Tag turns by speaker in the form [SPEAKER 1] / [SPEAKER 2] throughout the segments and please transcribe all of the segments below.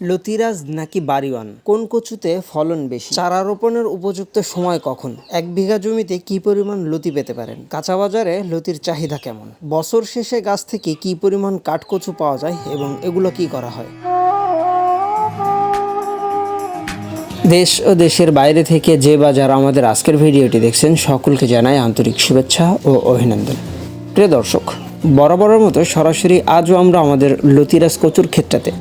[SPEAKER 1] লতিরাজ নাকি বাড়িওয়ান কোন কচুতে ফলন বেশি? চারা রোপণের উপযুক্ত সময় কখন? এক বিঘা জমিতে কি পরিমাণ লতি পেতে পারেন? কাঁচা বাজারে লতির চাহিদা কেমন? বছর শেষে গাছ থেকে কি পরিমাণ কাঠকচু পাওয়া যায় এবং এগুলো কি করা হয়? দেশ ও দেশের বাইরে থেকে যে বা যারা আমাদের আজকের ভিডিওটি দেখছেন, সকলকে জানাই আন্তরিক শুভেচ্ছা ও অভিনন্দন। প্রিয় দর্শক, বরাবরের মতো সরাসরি আজও আমরা আমাদের লতিরাজ কচুর ক্ষেত্রতে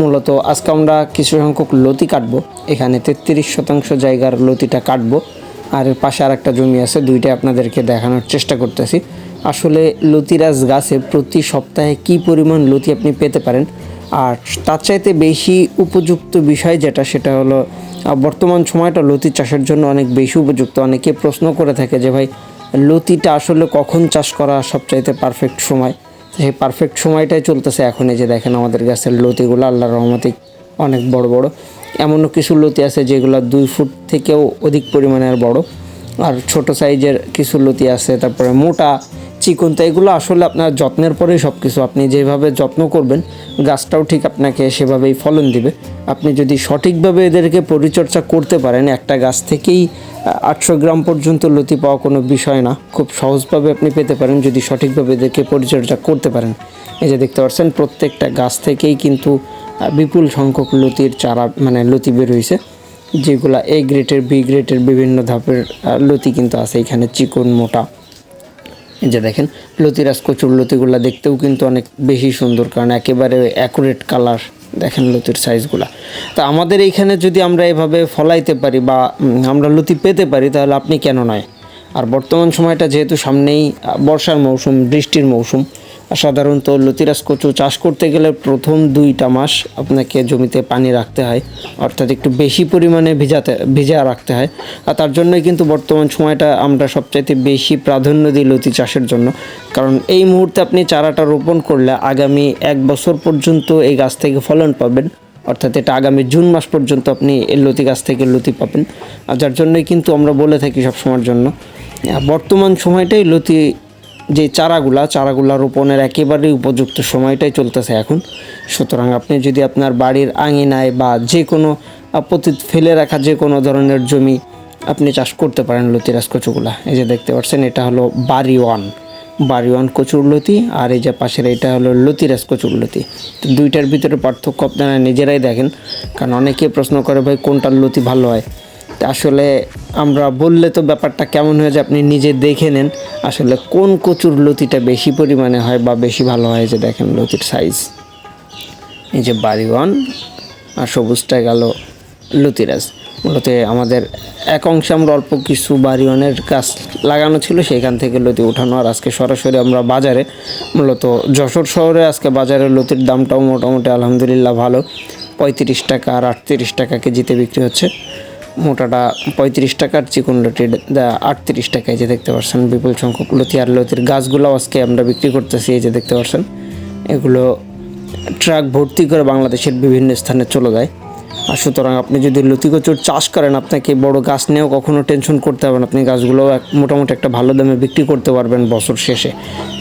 [SPEAKER 1] মূলত আজকে আমরা কিছু সংখ্যক লতি কাটবো। এখানে তেত্রিশ শতাংশ জায়গার লতিটা কাটবো। আর পাশে আর একটা জমি আছে, দুইটা আপনাদেরকে দেখানোর চেষ্টা করতেছি। আসলে লতিরাজ গাছে প্রতি সপ্তাহে কি পরিমাণ লতি আপনি পেতে পারেন? আর তার চাইতে বেশি উপযুক্ত বিষয় যেটা, সেটা হলো বর্তমান সময়টা লতি চাষের জন্য অনেক বেশি উপযুক্ত। অনেকে প্রশ্ন করে থাকে যে ভাই, লতিটা আসলে কখন চাষ করা সবচাইতে পারফেক্ট সময়? সেই পারফেক্ট সময়টাই চলতেছে এখন এই যে দেখেন আমাদের গাছের লতিগুলো আল্লাহ রহমতে অনেক বড় বড়। এমনও কিছু লতি আছে যেগুলো দুই ফুট থেকেও অধিক পরিমাণের বড়। আর ছোট সাইজের কিছু লতি আছে, তারপরে মোটা, চিকন, তো এগুলো আসলে আপনার যত্নের পরেই সব কিছু আপনি যেভাবে যত্ন করবেন, গাছটাও ঠিক আপনাকে সেভাবেই ফলন দিবে। আপনি যদি সঠিকভাবে এদেরকে পরিচর্যা করতে পারেন, একটা গাছ থেকেই আটশো গ্রাম পর্যন্ত লতি পাওয়া কোনো বিষয় না। খুব সহজভাবে আপনি পেতে পারেন, যদি সঠিকভাবে এদেরকে পরিচর্যা করতে পারেন। এই যে দেখতে পাচ্ছেন, প্রত্যেকটা গাছ থেকেই কিন্তু বিপুল সংখ্যক লতির চারা মানে লতি বের হয়েছে যেগুলা এ গ্রেটের বি গ্রেটের বিভিন্ন ধাপের লতি কিন্তু আছে এখানে, চিকন, মোটা। এই যে দেখেন, লতিরাজ কচুর লতিগুলো দেখতেও কিন্তু অনেক বেশি সুন্দর, কারণ একেবারে অ্যাকুরেট কালার দেখেন লতির সাইজগুলা তো আমাদের এইখানে যদি আমরা এভাবে ফলাইতে পারি বা আমরা লতি পেতে পারি, তাহলে আপনি কেন নয়? আর বর্তমান সময়টা যেহেতু সামনেই বর্ষার মৌসুম, বৃষ্টির মৌসুম সাধারণত লতিরাজ কচু চাষ করতে গেলে প্রথম দুইটা মাস আপনাকে জমিতে পানি রাখতে হয়, অর্থাৎ একটু বেশি পরিমাণে ভিজাতে, ভিজা রাখতে হয়। আর তার জন্যই কিন্তু বর্তমান সময়টা আমরা সবচাইতে বেশি প্রাধান্য দিই লতি চাষের জন্য। কারণ এই মুহূর্তে আপনি চারাটা রোপণ করলে আগামী এক বছর পর্যন্ত এই গাছ থেকে ফলন পাবেন, অর্থাৎ এটা আগামী জুন মাস পর্যন্ত আপনি লতি গাছ থেকে লতি পাবেন। আর যার জন্যই কিন্তু আমরা বলে থাকি সবসময়ের জন্য। বর্তমান সময়টাই লতি যে চারাগুলা চারাগুলা রোপণের একেবারেই উপযুক্ত সময়টাই চলতেছে এখন। সুতরাং আপনি যদি আপনার বাড়ির আঙিনায় বা যে কোনো আপত্তি ফেলে রাখা যে কোনো ধরনের জমি আপনি চাষ করতে পারেন লতিরাজ কচুগুলা। এই যে দেখতে পাচ্ছেন, এটা হলো বাড়ি ওয়ান বাড়ি ওয়ান কচুর লতি আর এই যে পাশের এটা হলো লতিরাজ কচুর লতি। তো দুইটার ভিতরে পার্থক্য আপনারা নিজেরাই দেখেন, কারণ অনেকে প্রশ্ন করে, ভাই, কোনটার লতি ভালো হয়? আসলে আমরা বললে তো ব্যাপারটা কেমন হয়ে যায়, আপনি নিজে দেখে নেন, আসলে কোন কচুর লতিটা বেশি পরিমাণে হয় বা বেশি ভালো হয় যে দেখেন লতির সাইজ এই যে বাড়িওয়ান আর সবুজটা গেল লতিরাজ মূলত আমাদের এক অংশে আমরা অল্প কিছু বাড়িওয়ানের গাছ লাগানো ছিল সেখান থেকে লতি উঠানো। আর আজকে সরাসরি আমরা বাজারে, মূলত যশোর শহরে আজকে বাজারে লতির দামটাও মোটামুটি আলহামদুলিল্লাহ ভালো। পঁয়ত্রিশ টাকা আর আটত্রিশ টাকা কেজিতে বিক্রি হচ্ছে। মোটাটা পঁয়ত্রিশ টাকার চিকন লতির আটত্রিশ টাকায় যে দেখতে পাচ্ছেন বিপুল সংখ্যক লতি আর লতির গাছগুলো আজকে আমরা বিক্রি করতেছি, এই যে দেখতে পাচ্ছেন এগুলো ট্রাক ভর্তি করে বাংলাদেশের বিভিন্ন স্থানে চলে যায়। আর সুতরাং আপনি যদি লতি কচুর চাষ করেন, আপনাকে বড় গাছ নিয়েও কখনো টেনশন করতে হবে না। আপনি গাছগুলো মোটামুটি একটা ভালো দামে বিক্রি করতে পারবেন বছর শেষে।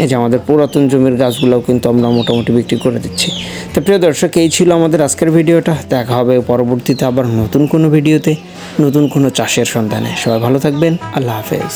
[SPEAKER 1] এই যে আমাদের পুরাতন জমির গাছগুলোও কিন্তু আমরা মোটামুটি বিক্রি করে দিচ্ছি। তো প্রিয় দর্শক, এই ছিল আমাদের আজকের ভিডিওটা। দেখা হবে পরবর্তীতে আবার নতুন কোনো ভিডিওতে, নতুন কোনো চাষের সন্ধানে। সবাই ভালো থাকবেন। আল্লাহ হাফেজ।